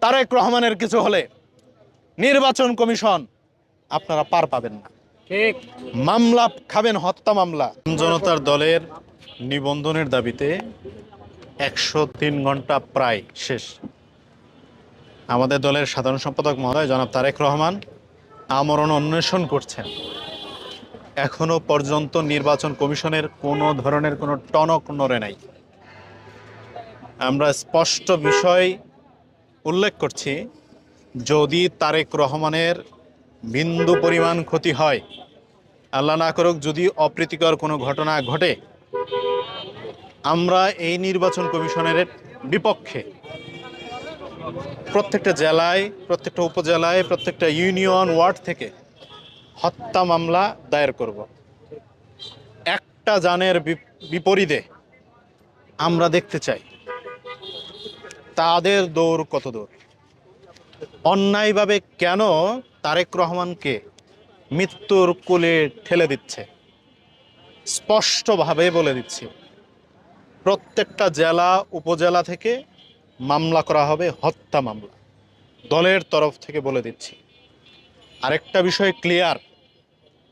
তারেক রহমানের কিছু হলে নির্বাচন কমিশন আপনারা পার পাবেন না। ঠিক। মামলা খাবেন হত্যা মামলা। জনতার দলের নিবন্ধনের দাবিতে একশো তিন ঘণ্টা প্রায় শেষ। আমাদের দলের সাধারণ সম্পাদক মহোদয় জনাব তারেক রহমান আমরণ অন্বেষণ করছেন। এখনও পর্যন্ত নির্বাচন কমিশনের কোনো ধরনের কোনো টনক নড়ে নাই। আমরা স্পষ্ট বিষয় উল্লেখ করছি, যদি তারেক রহমানের বিন্দু পরিমাণ ক্ষতি হয়, আল্লাহ না করুক, যদি অপ্রীতিকর কোনো ঘটনা ঘটে, আমরা এই নির্বাচন কমিশনের বিপক্ষে প্রত্যেকটা জেলায়, প্রত্যেকটা উপজেলায়, প্রত্যেকটা ইউনিয়ন ওয়ার্ড থেকে হত্যা মামলা দায়ের করব। একটা বিপ- বিপরীতে আমরা দেখতে চাই তাদের দৌড় কত দূর? অন্যায়ভাবে কেন তারেক রহমানকে মৃত্যুর কুলে ঠেলে দিচ্ছে? স্পষ্টভাবে বলে দিচ্ছি, প্রত্যেকটা জেলা, উপজেলা থেকে মামলা করা হবে, হত্যা মামলা। দলের তরফ থেকে বলে দিচ্ছি। আরেকটা বিষয় ক্লিয়ার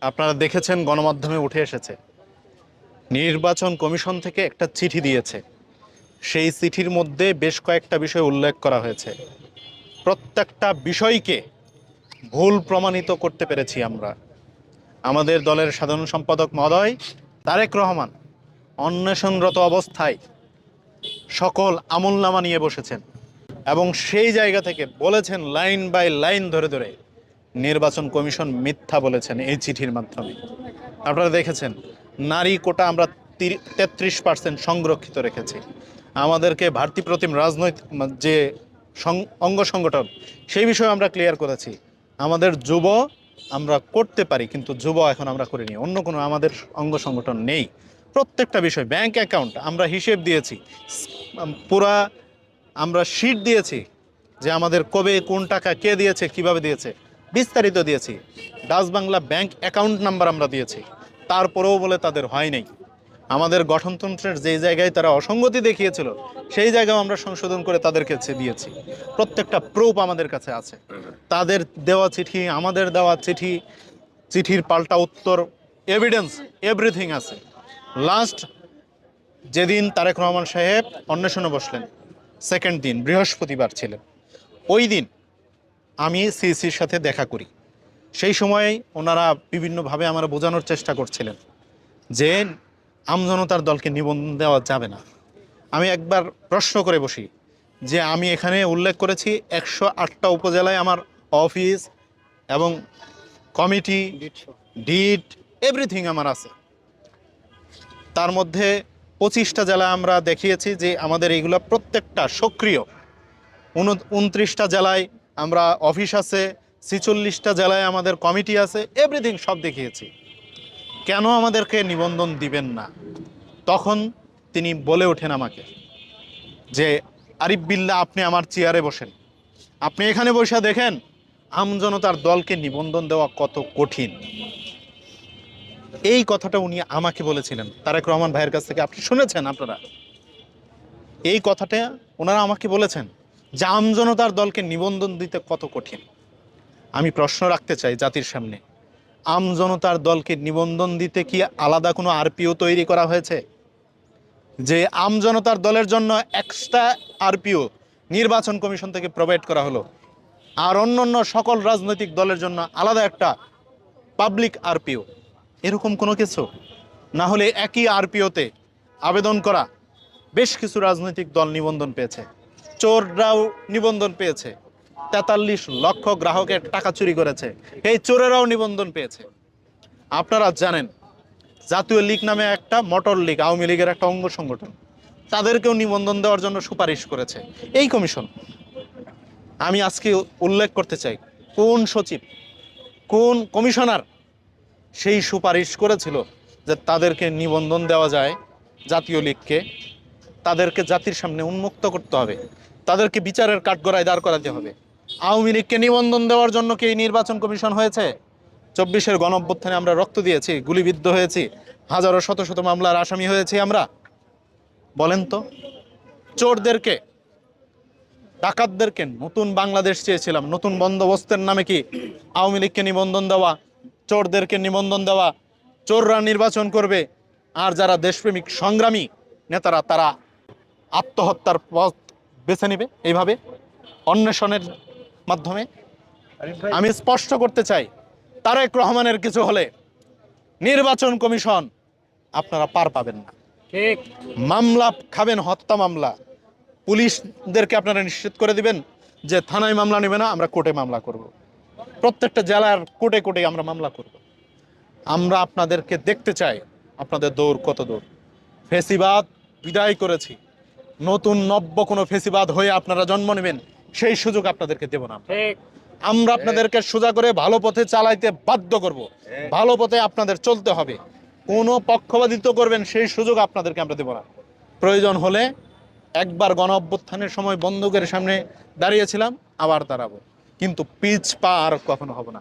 আপনারা দেখেছেন গণমাধ্যমে উঠে এসেছে। নির্বাচন কমিশন থেকে একটা চিঠি দিয়েছে। সেই চিঠির মধ্যে বেশ কয়েকটা বিষয় উল্লেখ করা হয়েছে। প্রত্যেকটা বিষয়কে ভুল প্রমাণিত করতে পেরেছি আমরা। আমাদের দলের সাধারণ সম্পাদক মহোদয় তারেক রহমান অন্বেষণরত অবস্থায় সকল আমলনামা নিয়ে বসেছেন এবং সেই জায়গা থেকে বলেছেন লাইন বাই লাইন ধরে ধরে নির্বাচন কমিশন মিথ্যা বলেছেন এই চিঠির মাধ্যমে। আপনারা দেখেছেন, নারী কোটা আমরা তেত্রিশ পার্সেন্ট সংরক্ষিত রেখেছি। আমাদেরকে ভারতী প্রতিম রাজনৈতিক যে অঙ্গ সংগঠন, সেই বিষয়ে আমরা ক্লিয়ার করেছি। আমাদের যুব আমরা করতে পারি, কিন্তু যুব এখন আমরা করিনি। অন্য কোনো আমাদের অঙ্গ সংগঠন নেই। প্রত্যেকটা বিষয় ব্যাংক অ্যাকাউন্ট আমরা হিসেব দিয়েছি। পুরা আমরা শিট দিয়েছি যে আমাদের কবে কোন টাকা কে দিয়েছে, কীভাবে দিয়েছে, বিস্তারিত দিয়েছি। Dutch Bangla bank account number আমরা দিয়েছি। তারপরেও বলে তাদের হয় নাই। আমাদের গঠনতন্ত্রের যেই জায়গায় তারা অসঙ্গতি দেখিয়েছিল, সেই জায়গাও আমরা সংশোধন করে তাদেরকে কাছে দিয়েছি। প্রত্যেকটা প্রুফ আমাদের কাছে আছে। তাদের দেওয়া চিঠি, আমাদের দেওয়া চিঠি, চিঠির পাল্টা উত্তর এভিডেন্স এভরিথিং আছে। লাস্ট যেদিন তারেক রহমান সাহেব অন্বেষণে বসলেন সেকেন্ড দিন, বৃহস্পতিবার ছিলেন। ওই দিন আমি সিসির সাথে দেখা করি। সেই সময় ওনারা বিভিন্নভাবে আমার বোঝানোর চেষ্টা করছিলেন যে আমজনতার দলকে নিবন্ধন দেওয়া যাবে না। আমি একবার প্রশ্ন করে বসি যে আমি এখানে উল্লেখ করেছি একশো আটটা উপজেলায় আমার অফিস এবং কমিটি, ডিট, এভরিথিং আমার আছে। তার মধ্যে পঁচিশটা জেলায় আমরা দেখিয়েছি যে আমাদের এইগুলো প্রত্যেকটা সক্রিয়। উনত্রিশটা জেলায় আমরা অফিস আছে, ছিচল্লিশটা জেলায় আমাদের কমিটি আছে, এভরিথিং সব দেখিয়েছি। কেন আমাদেরকে নিবন্ধন দিবেন না? তখন তিনি বলে ওঠেন আমাকে যে, আরিফ বিল্লা, আপনি আমার চেয়ারে বসেন। আপনি এখানে বসে দেখেন আমজনতার দলকে নিবন্ধন দেওয়া কত কঠিন। এই কথাটা উনি আমাকে বলেছিলেন। তারেক রহমান ভাইয়ের কাছ থেকে। আপনি শুনেছেন আপনারা? এই কথাটা ওনারা আমাকে বলেছেন যে আমজনতার দলকে নিবন্ধন দিতে কত কঠিন। আমি প্রশ্ন রাখতে চাই জাতির সামনে। আমজনতার দলকে নিবন্ধন দিতে কি আলাদা কোনো আরপিও তৈরি করা হয়েছে? যে আমজনতার দলের জন্য এক্সট্রা আরপিও নির্বাচন কমিশন থেকে প্রোভাইড করা হলো, আর অন্য অন্য সকল রাজনৈতিক দলের জন্য আলাদা একটা পাবলিক আরপিও, এরকম কোনো কিছু? না হলে একই আরপিওতে আবেদন করা বেশ কিছু রাজনৈতিক দল নিবন্ধন পেয়েছে, চোররাও নিবন্ধন পেয়েছে। তেতাল্লিশ লক্ষ গ্রাহকের টাকা চুরি করেছে। এই চোরেরাও নিবন্ধন পেয়েছে। আপনারা জানেন, জাতীয় লীগ নামে একটা মোটর লীগ, আওয়ামী লীগের একটা অঙ্গ সংগঠন, তাদেরকেও নিবন্ধন দেওয়ার জন্য সুপারিশ করেছে। এই কমিশন, আমি আজকে উল্লেখ করতে চাই, কোন সচিব, কোন কমিশনার সেই সুপারিশ করেছিল যে তাদেরকে নিবন্ধন দেওয়া যায় জাতীয় লীগকে? তাদেরকে জাতির সামনে উন্মুক্ত করতে হবে। তাদেরকে বিচারের কাঠগড়ায় দাঁড় করাতে হবে। আওয়ামী লীগকে নিবন্ধন দেওয়ার জন্য কি নির্বাচন কমিশন হয়েছে? চব্বিশের গণঅভ্যুত্থানে আমরা রক্ত দিয়েছি, গুলিবিদ্ধ হয়েছি, হাজারো, শত শত মামলার আসামি হয়েছি আমরা। বলেন তো, চোরদেরকে, ডাকাতদেরকে নতুন বাংলাদেশ চেয়েছিলাম, নতুন বন্দোবস্তের নামে কি আওয়ামী লীগকে নিবন্ধন দেওয়া, চোরদেরকে নিবন্ধন দেওয়া, চোররা নির্বাচন করবে, আর যারা দেশপ্রেমিক সংগ্রামী নেতারা, তারা আত্মহত্যার পথ বেছে নেবে? এইভাবে অন্বেষণের মাধ্যমে। আমি স্পষ্ট করতে চাই তারেক রহমানের কিছু হলে নির্বাচন কমিশন আপনারা পার পাবেন না। ঠিক। মামলা খাবেন হত্যা মামলা। পুলিশদেরকে আপনারা নিশ্চিত করে দিবেন যে থানায় মামলা নেবে না আমরা কোর্টে মামলা করব। প্রত্যেকটা জেলার কোর্টে কোর্টে আমরা মামলা করব। আমরা আপনাদেরকে দেখতে চাই আপনাদের দৌড় কত দৌড় ফেসিবাদ বিদায় করেছি। নতুন নব্য কোনো ফেসিবাদ হয়ে আপনারা জন্ম নেবেন। সেই সুযোগ আপনাদেরকে দেব না আমরা। আপনাদেরকে সোজা করে ভালো পথে চালাইতে বাধ্য করব। ভালো পথে আপনাদের চলতে হবে। কোনো পক্ষপাতিত্ব করবেন সেই সুযোগ আপনাদেরকে আমরা দেব না। প্রয়োজন হলে একবার গণ অভ্যুত্থানের সময় বন্দুকের সামনে দাঁড়িয়েছিলাম আবার দাঁড়াবো। কিন্তু পিচ পার কখনো হব না।